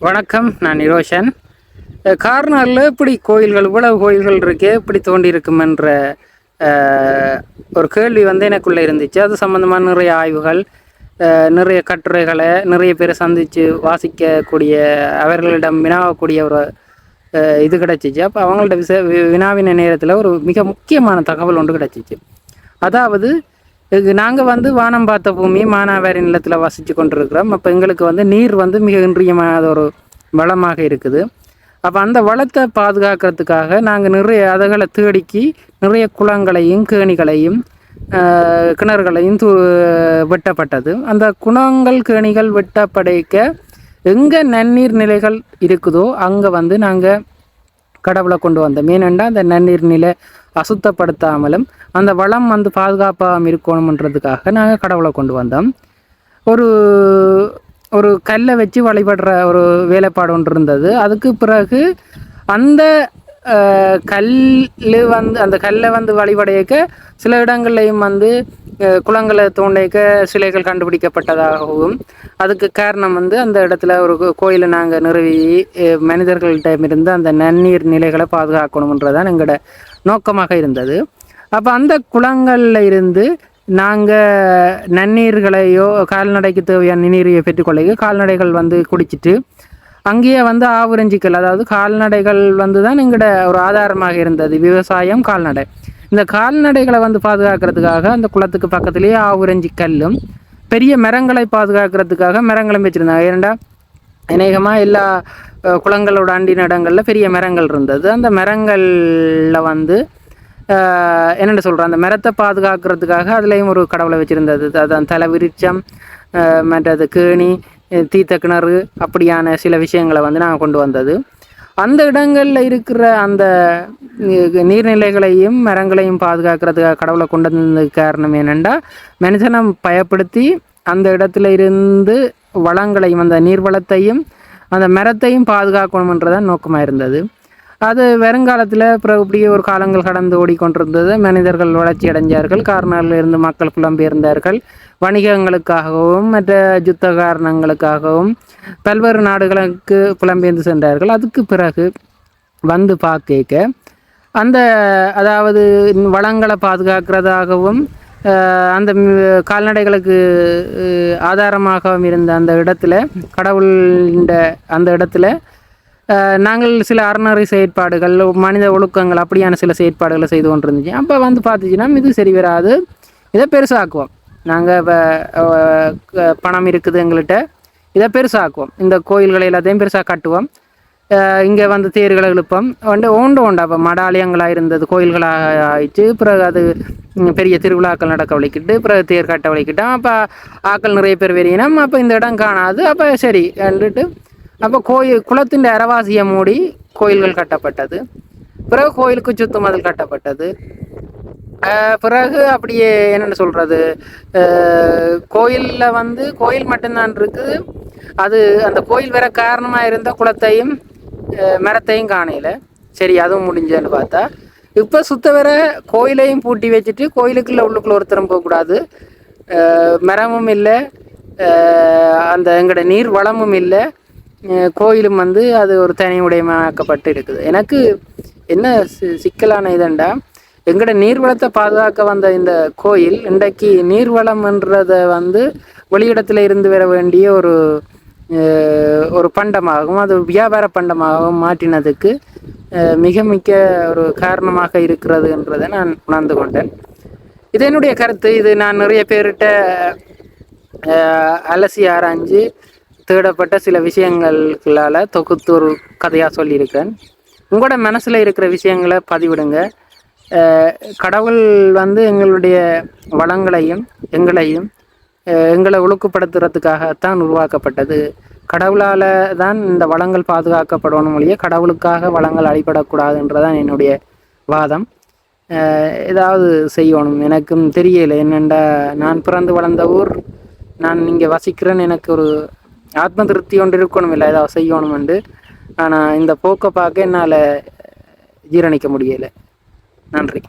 வணக்கம் நான் நிரோஷன். கார்னரில் கார்னாரில் இப்படி கோயில்கள் இவ்வளவு கோயில்கள் இருக்கே இப்படி தோண்டி இருக்குமென்ற ஒரு கேள்வி வந்து எனக்குள்ளே இருந்துச்சு. அது சம்மந்தமாக நிறைய ஆய்வுகள் நிறைய கட்டுரைகளை நிறைய பேரை சந்தித்து வாசிக்கக்கூடிய அவர்களிடம் வினாவக்கூடிய ஒரு இது கிடச்சிச்சு. அப்போ அவங்கள்ட்ட விச வி- வினாவின நேரத்தில் ஒரு மிக முக்கியமான தகவல் ஒன்று கிடச்சிச்சு. அதாவது நாங்கள் வந்து வானம் பார்த்த பூமி மானாவாரி நிலத்தில் வசித்து கொண்டிருக்கிறோம். அப்போ எங்களுக்கு வந்து நீர் வந்து மிக இன்றியமான ஒரு வளமாக இருக்குது. அப்போ அந்த வளத்தை பாதுகாக்கிறதுக்காக நாங்கள் நிறைய அதுகளை தேடிக்கி நிறைய குளங்களையும் கேணிகளையும் கிணறுகளையும் தூ வெட்டப்பட்டது. அந்த குணங்கள் கேணிகள் வெட்டப்படைக்க எங்கே நன்னீர் நிலைகள் இருக்குதோ அங்கே வந்து நாங்கள் கடவுளை கொண்டு வந்தோம். ஏனெண்டா அந்த நன்னீர் நிலை அசுத்தப்படுத்தாமலும் அந்த வளம் வந்து பாதுகாப்பாக இருக்கணுன்றதுக்காக நாங்கள் கடவுளை கொண்டு வந்தோம். ஒரு ஒரு கல்லை வச்சு வழிபடுற ஒரு வேலைப்பாடு ஒன்று இருந்தது. அதுக்கு பிறகு அந்த கல் வந்து அந்த கல்லை வந்து வழிபடையக்க சில இடங்கள்லையும் வந்து குளங்களை தோண்டிக்க சிலைகள் கண்டுபிடிக்கப்பட்டதாகவும் அதுக்கு காரணம் வந்து அந்த இடத்துல ஒரு கோ- கோயிலை நாங்கள் நிறுவி அஹ், மனிதர்களிடமிருந்து அந்த நன்னீர் நிலைகளை பாதுகாக்கணுன்றதான் எங்களோட நோக்கமாக இருந்தது. அப்போ அந்த குளங்களில் இருந்து நாங்கள் நன்னீர்களையோ கால்நடைக்கு தேவையான நீரையோ பெற்றுக்கொள்ள கால்நடைகள் வந்து குடிச்சிட்டு அங்கேயே வந்து ஆவுரஞ்சிக்கல் அதாவது கால்நடைகள் வந்து தான் எங்களோட ஒரு ஆதாரமாக இருந்தது. விவசாயம் கால்நடை. இந்த கால்நடைகளை வந்து பாதுகாக்கிறதுக்காக அந்த குளத்துக்கு பக்கத்துலேயே ஆவுரஞ்சி கல்லும் பெரிய மரங்களை பாதுகாக்கிறதுக்காக மரங்களும் வச்சுருந்தாங்க. ஏனெண்டா அநேகமாக எல்லா குளங்களோட அண்டின இடங்களில் பெரிய மரங்கள் இருந்தது. அந்த மரங்களில் வந்து என்னென்ன சொல்கிறேன் அந்த மரத்தை பாதுகாக்கிறதுக்காக அதுலேயும் ஒரு கடவுளை வச்சுருந்தது. அதான் தலை விருட்சம் மற்றது கேணி தீத்த கிணறு அப்படியான சில விஷயங்களை வந்து நாங்கள் கொண்டு வந்தது. அந்த இடங்களில் இருக்கிற அந்த நீர்நிலைகளையும் மரங்களையும் பாதுகாக்கிறதுக்காக கடவுளை கொண்டு வந்ததுக்கு காரணம் என்னென்னா மனுஷனை பயப்படுத்தி அந்த இடத்துல இருந்து வளங்களையும் அந்த நீர்வளத்தையும் அந்த மரத்தையும் பாதுகாக்கணுன்றதான் நோக்கமாக இருந்தது. அது வருங்காலத்தில் அப்புறம் இப்படியே ஒரு காலங்கள் கடந்து ஓடிக்கொண்டிருந்தது. மனிதர்கள் வளர்ச்சி அடைஞ்சார்கள். காரணங்களில் இருந்து மக்கள் புலம்பெயர்ந்தார்கள் வணிகங்களுக்காகவும் மற்ற யுத்த காரணங்களுக்காகவும் பல்வேறு நாடுகளுக்கு புலம்பெயர்ந்து சென்றார்கள். அதுக்கு பிறகு வந்து பார்க்க அந்த அதாவது வளங்களை பாதுகாக்கிறதாகவும் அந்த கால்நடைகளுக்கு ஆதாரமாகவும் இருந்த அந்த இடத்துல கடவுள்ட அந்த இடத்துல நாங்கள் சில அறநறை செயற்பாடுகள் மனித ஒழுக்கங்கள் அப்படியான சில செயற்பாடுகளை செய்து கொண்டிருந்துச்சு. அப்போ வந்து பார்த்துச்சுன்னா இது சரி வராது. இதை பெருசாக்குவோம். நாங்கள் இப்போ பணம் இருக்குது எங்கள்கிட்ட இதை பெருசாக்குவோம். இந்த கோயில்களை எல்லாத்தையும் பெருசாக கட்டுவோம். இங்கே வந்து தேர்களை எழுப்பம் வந்து ஓண்டு ஓண்டா இப்போ மடாலயங்களாக இருந்தது கோயில்களாக ஆயிடுச்சு பிறகு அது பெரிய திருவிழாக்கள் நடக்க வலிக்கிட்டு பிறகு தேர் கட்ட வலிக்கிட்டோம் அப்போ ஆக்கள் நிறைய பேர் வெறியினோம் அப்போ இந்த இடம் காணாது. அப்போ சரி கண்டுட்டு அப்போ கோயில் குளத்தின் அரவாசியை மூடி கோயில்கள் கட்டப்பட்டது. பிறகு கோயிலுக்கு சுத்து மதில் கட்டப்பட்டது. பிறகு அப்படியே என்னென்னு சொல்கிறது கோயிலில் வந்து கோயில் மட்டும்தான் இருக்குது. அது அந்த கோயில் வர காரணமாக இருந்த குளத்தையும் மரத்தையும் காணையில் சரி அதுவும் முடிஞ்சேன்னு பார்த்தா. இப்போ சுத்த வர கோயிலையும் பூட்டி வச்சுட்டு கோயிலுக்குள்ள உள்ளுக்குள்ள ஒருத்தரும் போகக்கூடாது மரமும் இல்லை. அந்த எங்களோட நீர் வளமும் இல்லை. கோயிலும் வந்து அது ஒரு தனி உடையமாக்கப்பட்டு இருக்குது. எனக்கு என்ன சி- சிக்கலான இதுண்டா எங்களோட நீர்வளத்தை பாதுகாக்க வந்த இந்த கோயில் இன்றைக்கு நீர்வளம்ன்றதை வந்து வெளியிடத்தில் இருந்து வர வேண்டிய ஒரு ஒரு பண்டமாகவும் அது வியாபார பண்டமாகவும் மாற்றினதுக்கு மிக மிக ஒரு காரணமாக இருக்கிறது என்றதை நான் உணர்ந்து கொண்டேன். இது என்னுடைய கருத்து. இது நான் நிறைய பேர்கிட்ட அலசி ஆராய்ஞ்சு தேடப்பட்ட சில விஷயங்களால் தொகுத்து ஒரு கதையாக சொல்லியிருக்கேன். உங்களோட மனசில் இருக்கிற விஷயங்களை பதிவிடுங்க. கடவுள் வந்து எங்களுடைய வளங்களையும் எங்களையும் எங்களை ஒழுக்குப்படுத்துறதுக்காகத்தான் உருவாக்கப்பட்டது. கடவுளால் தான் இந்த வளங்கள் பாதுகாக்கப்படணும் ஒழிய கடவுளுக்காக வளங்கள் அடிபடக்கூடாதுன்றதான் என்னுடைய வாதம். ஏதாவது செய்யணும். எனக்கும் தெரியலை. என்னெண்டா நான் பிறந்து வளர்ந்த ஊர் நான் இங்கே வசிக்கிறேன்னு எனக்கு ஒரு ஆத்ம திருப்தி ஒன்று இருக்கணும் இல்லை ஏதாவது என்று ஆனால் இந்த போக்கை பார்க்க என்னால் ஜீரணிக்க முடியலை. நன்றி.